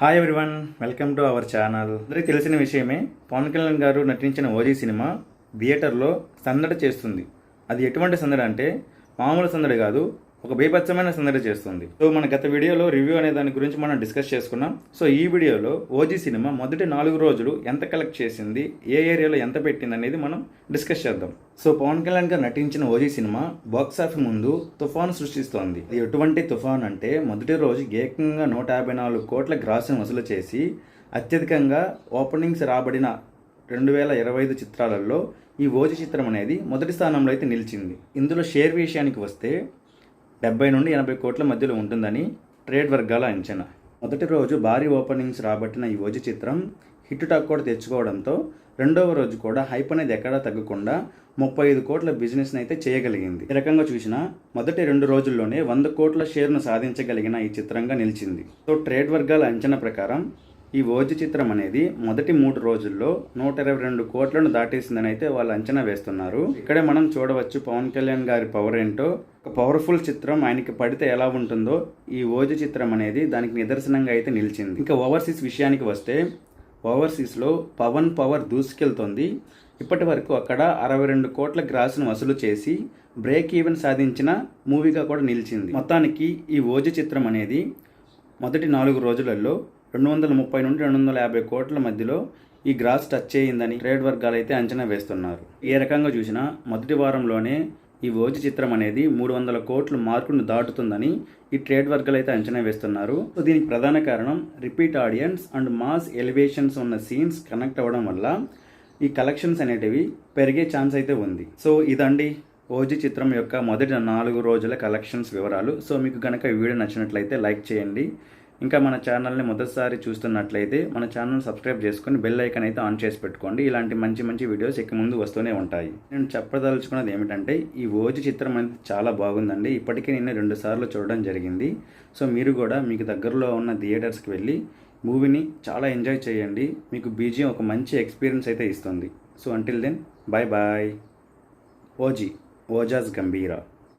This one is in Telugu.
Hi everyone welcome to our channel అందరికీ తెలిసిన విషయమే పవన్ కళ్యాణ్ గారు నటించిన ఓజీ సినిమా థియేటర్లో సందడి చేస్తుంది. అది ఎటువంటి సందడి అంటే మామూలు సందడి కాదు ఒక బీభత్సమైన సందడి చేస్తుంది. సో మన గత వీడియోలో రివ్యూ అనే దాని గురించి మనం డిస్కస్ చేసుకున్నాం. సో ఈ వీడియోలో ఓజీ సినిమా మొదటి నాలుగు రోజులు ఎంత కలెక్ట్ చేసింది ఏ ఏరియాలో ఎంత పెట్టింది అనేది మనం డిస్కస్ చేద్దాం. సో పవన్ కళ్యాణ్ గారు నటించిన ఓజీ సినిమా బాక్స్ ముందు తుఫాను సృష్టిస్తోంది. ఇది ఎటువంటి తుఫాన్ అంటే మొదటి రోజు ఏకంగా నూట యాభై నాలుగు కోట్ల గ్రాసును వసూలు చేసి అత్యధికంగా ఓపెనింగ్స్ రాబడిన రెండు వేల ఇరవై ఐదు చిత్రాలలో ఈ ఓజీ చిత్రం అనేది మొదటి స్థానంలో అయితే నిలిచింది. ఇందులో షేర్ విషయానికి వస్తే డెబ్బై నుండి ఎనభై కోట్ల మధ్యలో ఉంటుందని ట్రేడ్ వర్గాల అంచనా. మొదటి రోజు భారీ ఓపెనింగ్స్ రాబట్టిన ఈ ఓజీ చిత్రం హిట్ టాక్ కూడా తెచ్చుకోవడంతో రెండవ రోజు కూడా హైప్ అనేది ఎక్కడా తగ్గకుండా ముప్పై ఐదు కోట్ల బిజినెస్ని అయితే చేయగలిగింది. ఈ రకంగా చూసినా మొదటి రెండు రోజుల్లోనే వంద కోట్ల షేర్ను సాధించగలిగిన ఈ చిత్రంగా నిలిచింది. సో ట్రేడ్ వర్గాల అంచనా ప్రకారం ఈ ఓజి చిత్రం అనేది మొదటి మూడు రోజుల్లో నూట ఇరవై రెండు కోట్లను దాటేసిందని అయితే వాళ్ళు అంచనా వేస్తున్నారు. ఇక్కడే మనం చూడవచ్చు పవన్ కళ్యాణ్ గారి పవర్ ఏంటో పవర్ఫుల్ చిత్రం ఆయనకి పడితే ఎలా ఉంటుందో ఈ ఓజు చిత్రం అనేది దానికి నిదర్శనంగా అయితే నిలిచింది. ఇంకా ఓవర్సీస్ విషయానికి వస్తే ఓవర్సీస్లో పవన్ పవర్ దూసుకెళ్తోంది. ఇప్పటి వరకు అక్కడ అరవై రెండు కోట్ల గ్రాసును వసూలు చేసి బ్రేక్ ఈవెన్ సాధించిన మూవీగా కూడా నిలిచింది. మొత్తానికి ఈ ఓజు చిత్రం అనేది మొదటి నాలుగు రోజులలో రెండు వందల ముప్పై నుండి రెండు వందల యాభై కోట్ల మధ్యలో ఈ గ్రాస్ టచ్ అయ్యిందని ట్రేడ్ వర్గాలు అయితే అంచనా వేస్తున్నారు. ఏ రకంగా చూసినా మొదటి వారంలోనే ఈ ఓజీ చిత్రం అనేది మూడు వందల కోట్ల మార్కును దాటుతుందని ఈ ట్రేడ్ వర్గాలు అయితే అంచనా వేస్తున్నారు. సో దీనికి ప్రధాన కారణం repeat audience and mass elevations ఉన్న సీన్స్ కనెక్ట్ అవ్వడం వల్ల ఈ కలెక్షన్స్ అనేటివి పెరిగే ఛాన్స్ అయితే ఉంది. సో ఇదండి ఓజీ చిత్రం యొక్క మొదటి నాలుగు రోజుల కలెక్షన్స్ వివరాలు. సో మీకు కనుక ఈ వీడియో నచ్చినట్లయితే లైక్ చేయండి. ఇంకా మన ఛానల్ని మొదటిసారి చూస్తున్నట్లయితే మన ఛానల్ సబ్స్క్రైబ్ చేసుకొని బెల్ ఐకన్ అయితే ఆన్ చేసి పెట్టుకోండి. ఇలాంటి మంచి మంచి వీడియోస్ ఇక ముందు వస్తూనే ఉంటాయి. నేను చెప్పదలుచుకున్నది ఏమిటంటే ఈ ఓజు చిత్రం అనేది చాలా బాగుందండి. ఇప్పటికే నేను రెండు సార్లు చూడడం జరిగింది. సో మీరు కూడా మీకు దగ్గరలో ఉన్న థియేటర్స్కి వెళ్ళి మూవీని చాలా ఎంజాయ్ చేయండి. మీకు బీజియం ఒక మంచి ఎక్స్పీరియన్స్ అయితే ఇస్తుంది. So until then bye bye OG Ojas Gambheera.